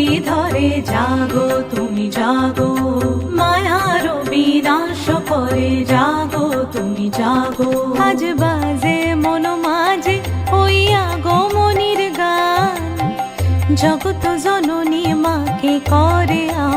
মূরতি ধরে জাগো, তুমি জাগো। করে জাগো, তুমি জাগো। আজ বাজে মন মাঝে ওইয়া গো মনির গান। জগত জননী মাকে করে আহ্বান